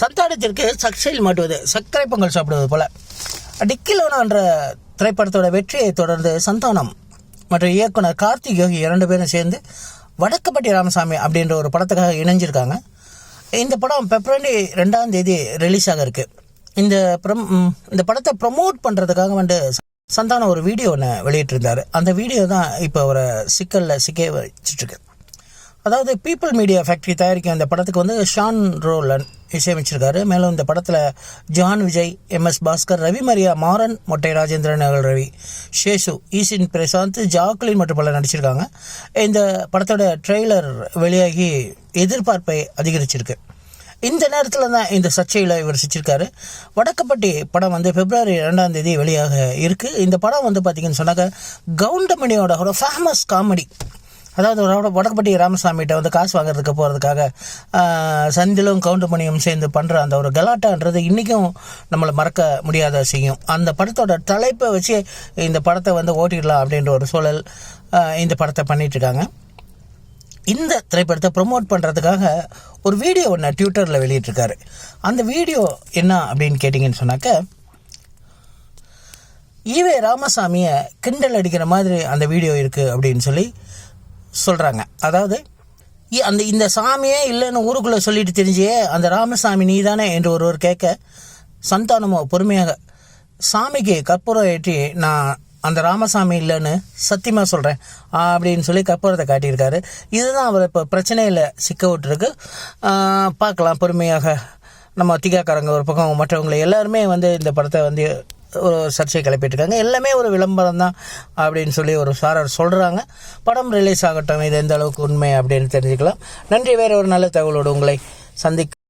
சந்தானத்திற்கு சக்சைல் மாட்டுவது சர்க்கரை பொங்கல் சாப்பிடுவது போல. டிக்கிலோனா என்ற திரைப்படத்தோட வெற்றியை தொடர்ந்து சந்தானம் மற்றும் இயக்குனர் கார்த்திக் யோகி இரண்டு பேரும் சேர்ந்து வடக்கப்பட்டி ராமசாமி அப்படின்ற ஒரு படத்துக்காக இணைஞ்சிருக்காங்க. இந்த படம் பிப்ரவரி ரெண்டாம் தேதி ரிலீஸ் ஆக இருக்கு. இந்த ப்ரம் இந்த படத்தை ப்ரமோட் பண்ணுறதுக்காக வந்து சந்தானம் ஒரு வீடியோ ஒன்று வெளியிட்டிருந்தார். அந்த வீடியோ தான் இப்போ ஒரு சிக்கலில் சிக்க வச்சிட்ருக்கு அதாவது பீப்புள் மீடியா ஃபேக்ட்ரி தயாரிக்கும் அந்த படத்துக்கு வந்து ஷான் ரோலன் இசையமைச்சிருக்காரு. மேலும் இந்த படத்தில் ஜான் விஜய் எம்எஸ் பாஸ்கர் ரவி மரியா மாறன் மொட்டை ராஜேந்திரன் அகல் ரவி ஷேஷு ஈசின் பிரசாந்த் ஜாக்லின் மற்றும் பலர் நடிச்சிருக்காங்க. இந்த படத்தோட ட்ரெய்லர் வெளியாகி எதிர்பார்ப்பை அதிகரிச்சிருக்கு. இந்த நேரத்தில் தான் இந்த சர்ச்சையில் இவர் சிச்சிருக்காரு வடக்கப்பட்டி படம் வந்து பிப்ரவரி ரெண்டாம் தேதி வெளியாக இருக்குது இந்த படம் வந்து பார்த்திங்கன்னு சொன்னாக்க கவுண்டமணியோட ஒரு ஃபேமஸ் காமெடி அதாவது வடக்கப்பட்டி ராமசாமிகிட்ட வந்து காசு வாங்குறதுக்கு போகிறதுக்காக சந்திலும் கவுண்டமணியும் சேர்ந்து பண்ணுற அந்த ஒரு கலாட்டான்றது இன்றைக்கும் நம்மளை மறக்க முடியாத செய்யும் அந்த படத்தோட தலைப்பை வச்சு இந்த படத்தை வந்து ஓட்டிடலாம் அப்படின்ற ஒரு சூழல் இந்த படத்தை பண்ணிகிட்ருக்காங்க இருக்காங்க இந்த திரைப்படத்தை ப்ரொமோட் பண்ணுறதுக்காக ஒரு வீடியோ ஒன்று ட்விட்டரில் வெளியிட்டிருக்காரு. அந்த வீடியோ என்ன அப்படின்னு கேட்டிங்கன்னு சொன்னாக்க ஈவே ராமசாமியை கிண்டல் அடிக்கிற மாதிரி அந்த வீடியோ இருக்குது அப்படின்னு சொல்லி சொல்கிறாங்க அதாவது அந்த இந்த சாமியே இல்லைன்னு ஊருக்குள்ளே சொல்லிட்டு தெரிஞ்சியே அந்த ராமசாமி நீதானே? என்று ஒருவர் கேட்க சந்தானமோ பொறுமையாக. சாமிக்கு கற்பூரம் ஏற்றி நான் அந்த ராமசாமி இல்லைன்னு சத்தியமாக சொல்கிறேன் அப்படின்னு சொல்லி கற்பூரத்தை காட்டியிருக்காரு. இதுதான் அவர் இப்போ பிரச்சனையில் சிக்க விட்டுருக்கு. பார்க்கலாம் பொறுமையாக. நம்ம திகாக்காரங்க ஒரு பக்கம் மற்றவங்களை எல்லாருமே வந்து இந்த படத்தை வந்து ஒரு சர்ச்சையை கிளப்பிட்டுருக்காங்க. எல்லாமே ஒரு விளம்பரம் தான் அப்படின்னு சொல்லி ஒரு சாரர் சொல்கிறாங்க படம் ரிலீஸ் ஆகட்டும் இது எந்த அளவுக்கு உண்மை அப்படின்னு தெரிஞ்சுக்கலாம். நன்றி வேறு ஒரு நல்ல தகவலோடு உங்களை சந்திக்க